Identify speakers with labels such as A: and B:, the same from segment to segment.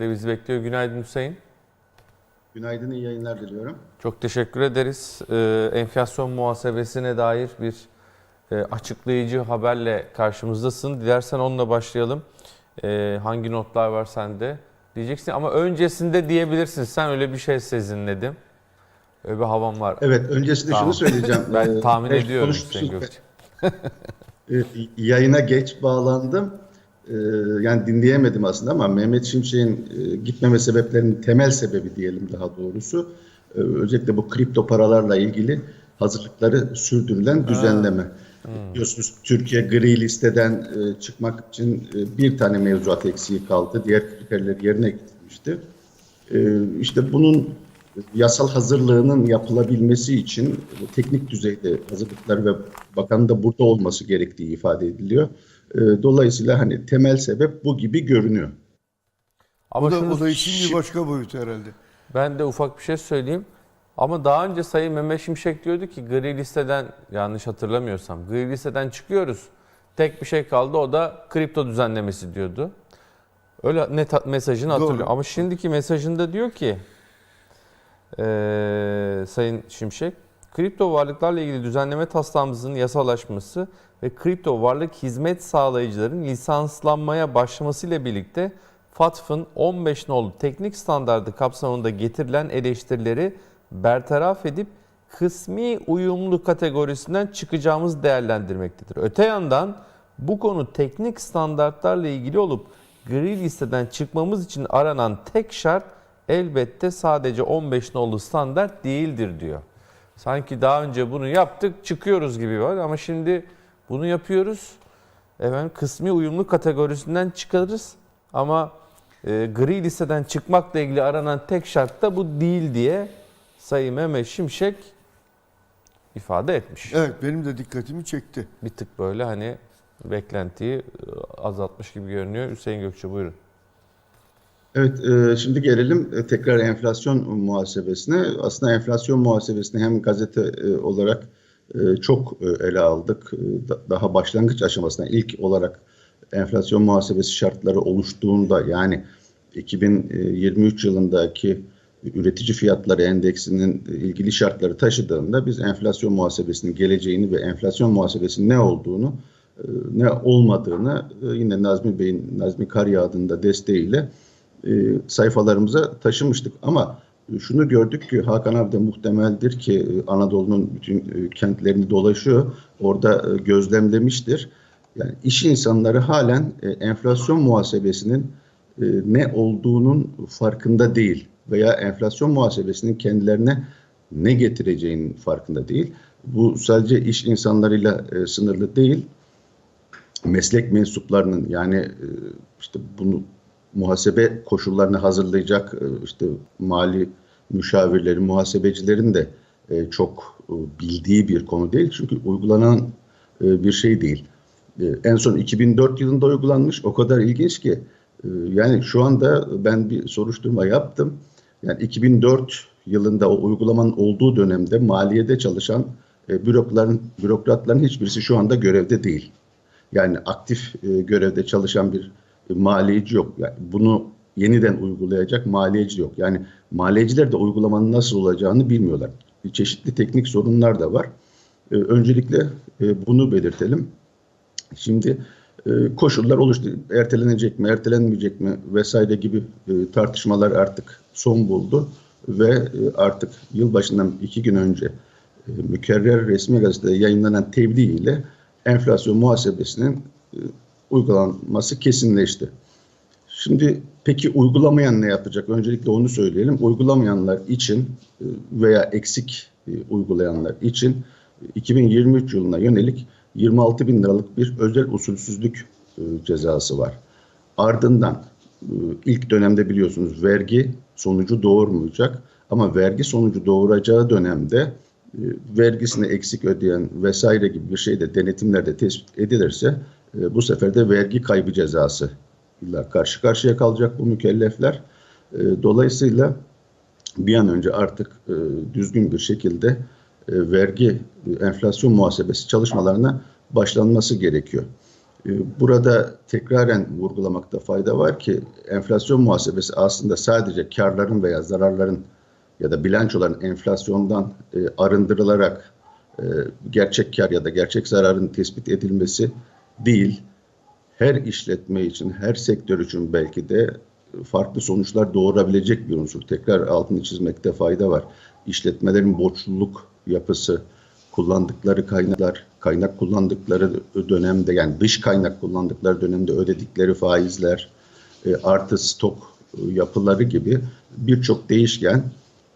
A: de bizi bekliyor. Günaydın Hüseyin.
B: Günaydın, iyi yayınlar diliyorum.
A: Çok teşekkür ederiz. Ee, enflasyon muhasebesine dair bir e, açıklayıcı haberle karşımızdasın. Dilersen onunla başlayalım. Ee, hangi notlar var sende? Diyeceksin ama öncesinde diyebilirsin. Sen öyle bir şey sezinledim. Öyle bir havam var.
B: Evet, öncesinde
A: Tamam.
B: şunu söyleyeceğim.
A: Ben
B: Ee,
A: tahmin ediyorum. Hüseyin Gökçe.
B: Yayına geç bağlandım. Ee, yani dinleyemedim aslında ama Mehmet Şimşek'in e, gitmeme sebeplerinin temel sebebi diyelim daha doğrusu. e, özellikle bu kripto paralarla ilgili hazırlıkları sürdürülen düzenleme. Biliyorsunuz Türkiye gri listeden e, çıkmak için e, bir tane mevzuat eksiği kaldı. Diğer kriterler yerine getirilmişti. E, işte bunun yasal hazırlığının yapılabilmesi için teknik düzeyde hazırlıklar ve bakanın da burada olması gerektiği ifade ediliyor. E, Dolayısıyla hani temel sebep bu gibi görünüyor.
A: Ama
C: o da,
A: şunu-
C: o da işin bir başka boyutu herhalde.
A: Ben de ufak bir şey söyleyeyim. Ama daha önce Sayın Mehmet Şimşek diyordu ki gri listeden yanlış hatırlamıyorsam gri listeden çıkıyoruz. Tek bir şey kaldı o da kripto düzenlemesi diyordu. Öyle net mesajını
C: Doğru.
A: hatırlıyorum. Ama şimdiki mesajında diyor ki eee, Sayın Şimşek kripto varlıklarla ilgili düzenleme taslağımızın yasalaşması ve kripto varlık hizmet sağlayıcıların lisanslanmaya başlamasıyla birlikte FATF'ın 15 nolu teknik standardı kapsamında getirilen eleştirileri bertaraf edip kısmi uyumlu kategorisinden çıkacağımız değerlendirmektedir. Öte yandan bu konu teknik standartlarla ilgili olup gri listeden çıkmamız için aranan tek şart elbette sadece 15 nolu standart değildir diyor. Sanki daha önce bunu yaptık çıkıyoruz gibi var ama şimdi bunu yapıyoruz. Efendim kısmi uyumlu kategorisinden çıkarız ama e, gri listeden çıkmakla ilgili aranan tek şart da bu değil diye Sayın Mehmet Şimşek ifade etmiş.
C: Evet benim de dikkatimi çekti.
A: Bir tık böyle hani beklentiyi e, azaltmış gibi görünüyor. Hüseyin Gökçe buyurun.
B: Evet, e, şimdi gelelim e, tekrar enflasyon muhasebesine. Aslında enflasyon muhasebesini hem gazete e, olarak çok ele aldık. Da- Daha başlangıç aşamasında ilk olarak enflasyon muhasebesi şartları oluştuğunda yani 2023 yılındaki üretici fiyatları endeksinin ilgili şartları taşıdığında biz enflasyon muhasebesinin geleceğini ve enflasyon muhasebesinin ne olduğunu ne olmadığını yine Nazmi Bey'in Nazmi Karyağı'nın da desteğiyle e, sayfalarımıza taşımıştık. Ama e, şunu gördük ki Hakan abi de muhtemeldir ki e, Anadolu'nun bütün e, kentlerini dolaşıyor. Orada gözlemlemiştir. Yani iş insanları halen enflasyon muhasebesinin ne olduğunun farkında değil veya enflasyon muhasebesinin kendilerine ne getireceğinin farkında değil. Bu sadece iş insanlarıyla sınırlı değil meslek mensuplarının yani işte bunu muhasebe koşullarını hazırlayacak e, işte mali müşavirlerin, muhasebecilerin de e, çok e, bildiği bir konu değil. Çünkü uygulanan bir şey değil. En son 2004 yılında uygulanmış. O kadar ilginç ki yani şu anda ben bir soruşturma yaptım. Yani 2004 yılında o uygulamanın olduğu dönemde maliyede çalışan bürokratların, bürokratların hiçbirisi şu anda görevde değil. Yani aktif görevde çalışan bir maliyeci yok. Yani bunu yeniden uygulayacak maliyeci yok. Yani maliyeciler de uygulamanın nasıl olacağını bilmiyorlar. Çeşitli teknik sorunlar da var. E, öncelikle e, bunu belirtelim. Şimdi e, koşullar oluştu. Ertelenecek mi, ertelenmeyecek mi vesaire gibi e, tartışmalar artık son buldu ve e, artık yılbaşından iki gün önce e, mükerrer resmi gazetede yayınlanan tebliğ ile enflasyon muhasebesinin e, uygulanması kesinleşti. Şimdi peki uygulamayan ne yapacak? Öncelikle onu söyleyelim. Uygulamayanlar için e, veya eksik e, uygulayanlar için e, 2023 yılına yönelik 26 bin liralık bir özel usulsüzlük e, cezası var. Ardından e, ilk dönemde biliyorsunuz vergi sonucu doğurmayacak ama vergi sonucu doğuracağı dönemde e, vergisini eksik ödeyen vesaire gibi bir şey de denetimlerde tespit edilirse e, bu sefer de vergi kaybı cezası ile karşı karşıya kalacak bu mükellefler. E, Dolayısıyla bir an önce artık e, düzgün bir şekilde e, vergi e, enflasyon muhasebesi çalışmalarına başlanması gerekiyor. E, Burada tekraren vurgulamakta fayda var ki enflasyon muhasebesi aslında sadece karların veya zararların ya da bilançoların enflasyondan e, arındırılarak e, gerçek kar ya da gerçek zararın tespit edilmesi değil. Her işletme için, her sektör için belki de farklı sonuçlar doğurabilecek bir unsur. Tekrar altını çizmekte fayda var. İşletmelerin borçluluk yapısı, kullandıkları kaynaklar, kaynak kullandıkları dönemde yani dış kaynak kullandıkları dönemde ödedikleri faizler, e, artı stok yapıları gibi birçok değişken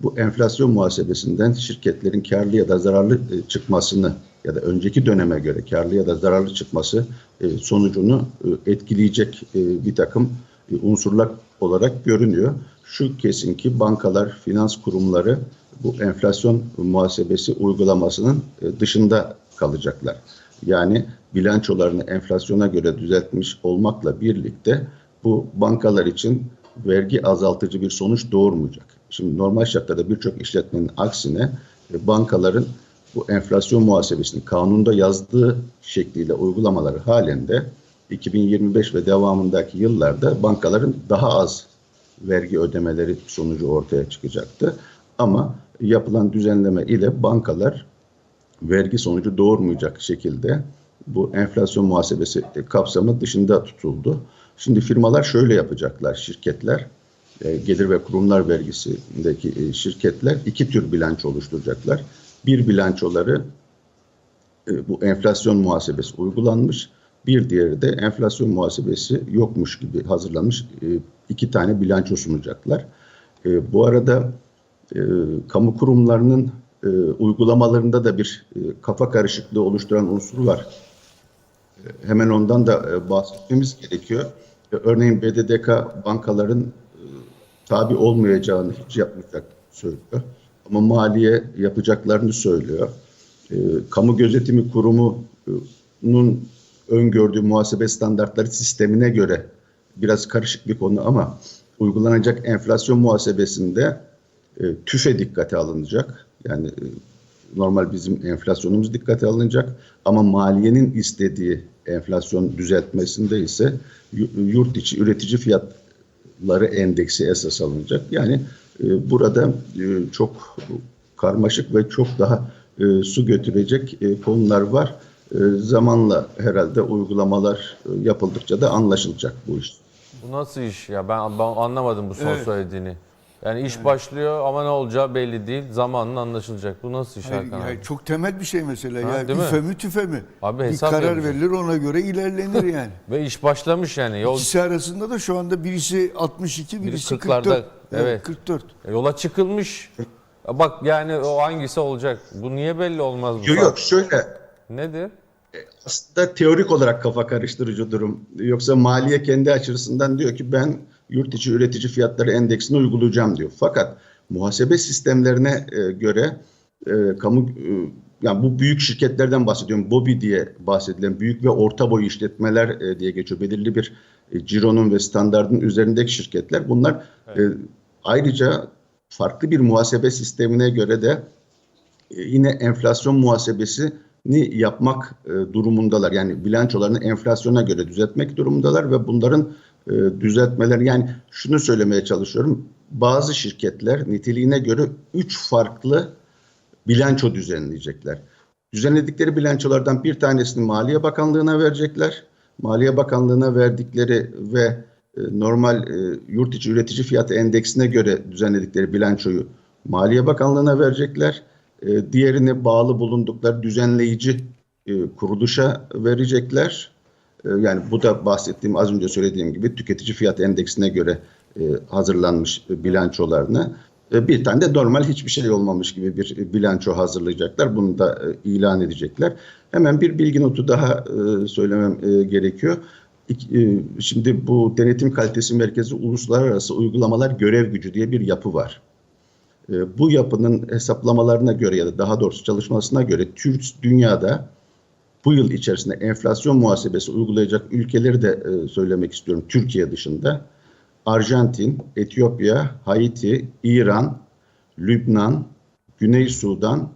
B: bu enflasyon muhasebesinden şirketlerin karlı ya da zararlı e, çıkmasını ya da önceki döneme göre karlı ya da zararlı çıkması e, sonucunu e, etkileyecek bir takım unsurlar olarak görünüyor. Şu kesin ki bankalar, finans kurumları bu enflasyon muhasebesi uygulamasının dışında kalacaklar. Yani bilançolarını enflasyona göre düzeltmiş olmakla birlikte bu bankalar için vergi azaltıcı bir sonuç doğurmayacak. Şimdi normal şartlarda birçok işletmenin aksine e, bankaların bu enflasyon muhasebesini kanunda yazdığı şekliyle uygulamaları halinde 2025 ve devamındaki yıllarda bankaların daha az vergi ödemeleri sonucu ortaya çıkacaktı. Ama yapılan düzenleme ile bankalar vergi sonucu doğurmayacak şekilde bu enflasyon muhasebesi kapsamı dışında tutuldu. Şimdi firmalar şöyle yapacaklar, şirketler, gelir ve kurumlar vergisindeki e, şirketler iki tür bilanço oluşturacaklar. Bir bilançoları e, bu enflasyon muhasebesi uygulanmış, bir diğeri de enflasyon muhasebesi yokmuş gibi hazırlanmış e, iki tane bilanço sunacaklar. E, Bu arada e, kamu kurumlarının e, uygulamalarında da bir e, kafa karışıklığı oluşturan unsur var. E, Hemen ondan da e, bahsetmemiz gerekiyor. E, Örneğin BDDK bankaların e, tabi olmayacağını hiç yapmayacak söylüyor. Ama maliye yapacaklarını söylüyor. E, Kamu Gözetimi Kurumu'nun öngördüğü muhasebe standartları sistemine göre biraz karışık bir konu ama uygulanacak enflasyon muhasebesinde e, tüfe dikkate alınacak. Yani e, normal bizim enflasyonumuz dikkate alınacak ama maliyenin istediği enflasyon düzeltmesinde ise yu- yurt içi üretici fiyatları endeksi esas alınacak. Yani e, burada e, çok karmaşık ve çok daha e, su götürecek e, konular var. E, zamanla herhalde uygulamalar e, yapıldıkça da anlaşılacak bu iş.
A: Bu nasıl iş ya? Ben, ben anlamadım bu son
C: Evet.
A: söylediğini. Yani iş başlıyor ama ne olacağı belli değil. Zamanla anlaşılacak. Bu nasıl iş
C: Hayır,
A: Hakan
C: yani
A: abi?
C: çok temel bir şey mesela.
A: Ha,
C: ya
A: değil mi?
C: üfe mi tüfe mi?
A: Abi
C: bir
A: hesap
C: karar
A: yapacak.
C: verilir ona göre ilerlenir yani.
A: Ve iş başlamış yani. Yol
C: İkisi arasında da şu anda birisi 62, birisi
A: 40'larda,
C: 44.
A: evet.
C: 44.
A: yola çıkılmış. Bak yani o hangisi olacak? Bu niye belli olmaz bu?
B: Yok
A: saat?
B: yok şöyle
A: Nedir?
B: aslında teorik olarak kafa karıştırıcı durum. Yoksa maliye kendi açısından diyor ki ben yurt içi üretici fiyatları endeksini uygulayacağım diyor. Fakat muhasebe sistemlerine e, göre e, kamu e, yani bu büyük şirketlerden bahsediyorum. BOBİ diye bahsedilen büyük ve orta boy işletmeler e, diye geçiyor. Belirli bir e, cironun ve standardın üzerindeki şirketler. Bunlar e, ayrıca farklı bir muhasebe sistemine göre de e, yine enflasyon muhasebesini yapmak e, durumundalar. Yani bilançolarını enflasyona göre düzeltmek durumundalar ve bunların e, düzeltmeleri yani şunu söylemeye çalışıyorum. Bazı şirketler niteliğine göre üç farklı bilanço düzenleyecekler. Düzenledikleri bilançolardan bir tanesini Maliye Bakanlığı'na verecekler. Maliye Bakanlığı'na verdikleri ve e, normal e, yurt içi üretici fiyatı endeksine göre düzenledikleri bilançoyu Maliye Bakanlığı'na verecekler. E, diğerini bağlı bulundukları düzenleyici e, kuruluşa verecekler. E, yani bu da bahsettiğim az önce söylediğim gibi tüketici fiyat endeksine göre e, hazırlanmış e, bilançolarını. E, bir tane de normal hiçbir şey olmamış gibi bir bilanço hazırlayacaklar. Bunu da ilan edecekler. Hemen bir bilgi notu daha söylemem gerekiyor. Şimdi bu denetim kalitesi merkezi uluslararası uygulamalar görev gücü diye bir yapı var. Bu yapının hesaplamalarına göre ya da daha doğrusu çalışmasına göre Türk dünyada bu yıl içerisinde enflasyon muhasebesi uygulayacak ülkeleri de e, söylemek istiyorum Türkiye dışında. Arjantin, Etiyopya, Haiti, İran, Lübnan, Güney Sudan,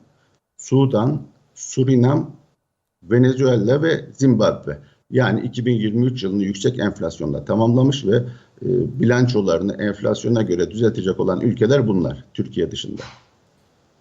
B: Sudan, Surinam, Venezuela ve Zimbabwe. Yani 2023 yılını yüksek enflasyonla tamamlamış ve e, bilançolarını enflasyona göre düzeltecek olan ülkeler bunlar Türkiye dışında.